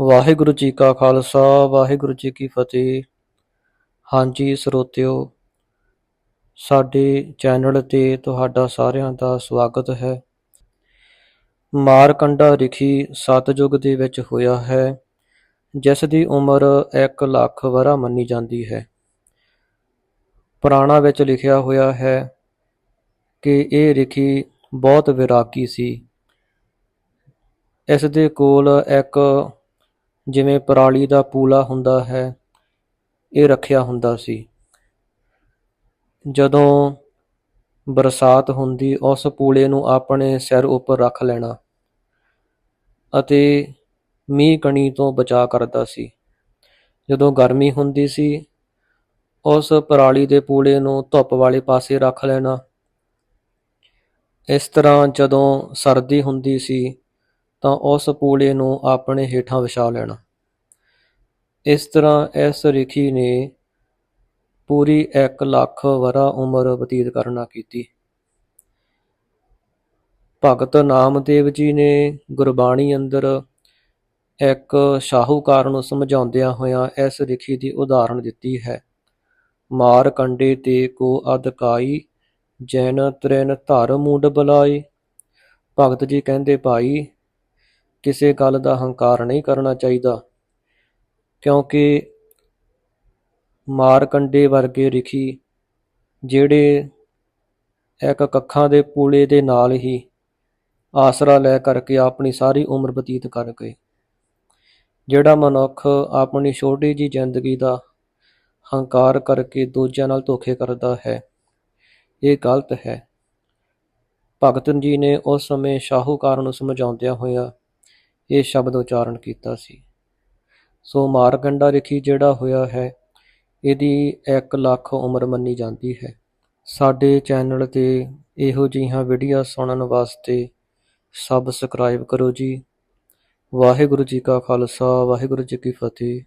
ਵਾਹਿਗੁਰੂ ਜੀ ਕਾ ਖਾਲਸਾ, ਵਾਹਿਗੁਰੂ ਜੀ ਕੀ ਫਤਿਹ। ਹਾਂਜੀ ਸਰੋਤਿਓ, ਸਾਡੇ ਚੈਨਲ ਤੇ ਤੁਹਾਡਾ ਸਾਰਿਆਂ ਦਾ ਸਵਾਗਤ ਹੈ। ਮਾਰਕੰਡਾ ਰਿਖੀ ਸਤਜੁਗ ਦੇ ਵਿੱਚ ਹੋਇਆ ਹੈ, ਜਿਸ ਦੀ ਉਮਰ 1 ਲੱਖ ਵਰਾ ਮੰਨੀ ਜਾਂਦੀ ਹੈ। ਪੁਰਾਣਾ ਵਿੱਚ ਲਿਖਿਆ ਹੋਇਆ ਹੈ ਕਿ ਇਹ ਰਿਖੀ ਬਹੁਤ ਵਿਰਾਗੀ ਸੀ। ਇਸ ਦੇ ਕੋਲ ਇੱਕ ਜਿਵੇਂ ਪਰਾਲੀ ਦਾ ਪੂਲਾ ਹੁੰਦਾ ਹੈ, ਇਹ ਰੱਖਿਆ ਹੁੰਦਾ ਸੀ। ਜਦੋਂ ਬਰਸਾਤ ਹੁੰਦੀ, ਉਸ ਪੂਲੇ ਨੂੰ ਆਪਣੇ ਸਿਰ ਉੱਪਰ ਰੱਖ ਲੈਣਾ ਅਤੇ ਮੀਂਹ ਕਣੀ ਤੋਂ ਬਚਾ ਕਰਦਾ ਸੀ। ਜਦੋਂ ਗਰਮੀ ਹੁੰਦੀ ਸੀ, ਉਸ ਪਰਾਲੀ ਦੇ ਪੂਲੇ ਨੂੰ ਧੁੱਪ ਵਾਲੇ ਪਾਸੇ ਰੱਖ ਲੈਣਾ। ਇਸ ਤਰ੍ਹਾਂ ਜਦੋਂ ਸਰਦੀ ਹੁੰਦੀ ਸੀ ਤਾਂ ਉਸ ਪੂਲੇ ਨੂੰ ਆਪਣੇ ਹੇਠਾਂ ਵਿਛਾ ਲੈਣਾ। ਇਸ ਤਰ੍ਹਾਂ ਇਸ ਰਿਖੀ ਨੇ ਪੂਰੀ 1 ਲੱਖ ਵਰ੍ਹਾ ਉਮਰ ਬਤੀਤ ਕਰਨਾ ਕੀਤੀ। ਭਗਤ ਨਾਮਦੇਵ ਜੀ ਨੇ ਗੁਰਬਾਣੀ ਅੰਦਰ ਇੱਕ ਸ਼ਾਹੂਕਾਰ ਨੂੰ ਸਮਝਾਉਂਦਿਆਂ ਹੋਇਆਂ ਇਸ ਰਿਖੀ ਦੀ ਉਦਾਹਰਣ ਦਿੱਤੀ ਹੈ। ਮਾਰ ਕੰਡੇ ਤੇ ਕੋ ਅਦਕਾਈ ਜੈਨ ਤ੍ਰਿਨ ਧਰ ਮੂਡ ਬੁਲਾਈ। ਭਗਤ ਜੀ ਕਹਿੰਦੇ, ਭਾਈ ਕਿਸੇ ਗੱਲ ਦਾ ਹੰਕਾਰ ਨਹੀਂ ਕਰਨਾ ਚਾਹੀਦਾ, ਕਿਉਂਕਿ ਮਾਰਕੰਡੇ ਵਰਗੇ ਰਿਖੀ ਜਿਹੜੇ ਇੱਕ ਕੱਖਾਂ ਦੇ ਪੂਲੇ ਦੇ ਨਾਲ ਹੀ ਆਸਰਾ ਲੈ ਕਰਕੇ ਆਪਣੀ ਸਾਰੀ ਉਮਰ ਬਤੀਤ ਕਰ ਗਏ ਜਿਹੜਾ ਮਨੁੱਖ ਆਪਣੀ ਛੋਟੀ ਜੀ ਜ਼ਿੰਦਗੀ ਦਾ ਹੰਕਾਰ ਕਰਕੇ ਦੂਜਿਆਂ ਨਾਲ ਧੋਖੇ ਕਰਦਾ ਹੈ, ਇਹ ਗਲਤ ਹੈ। ਭਗਤ ਜੀ ਨੇ ਉਸ ਸਮੇਂ ਸ਼ਾਹੂਕਾਰ ਨੂੰ ਸਮਝਾਉਂਦਿਆਂ ਹੋਇਆ ਇਹ ਸ਼ਬਦ ਉਚਾਰਨ ਕੀਤਾ ਸੀ। ਸੋ ਮਾਰਕੰਡਾ ਰਿਖੀ ਜਿਹੜਾ ਹੋਇਆ ਹੈ, ਇਹਦੀ 1 ਲੱਖ ਉਮਰ ਮੰਨੀ ਜਾਂਦੀ ਹੈ। ਸਾਡੇ ਚੈਨਲ ਤੇ ਇਹੋ ਜਿਹੀਆਂ ਵੀਡੀਓ ਸੁਣਨ ਵਾਸਤੇ ਸਬਸਕ੍ਰਾਈਬ ਕਰੋ ਜੀ। ਵਾਹਿਗੁਰੂ ਜੀ ਕਾ ਖਾਲਸਾ, ਵਾਹਿਗੁਰੂ ਜੀ ਕੀ ਫਤਿਹ।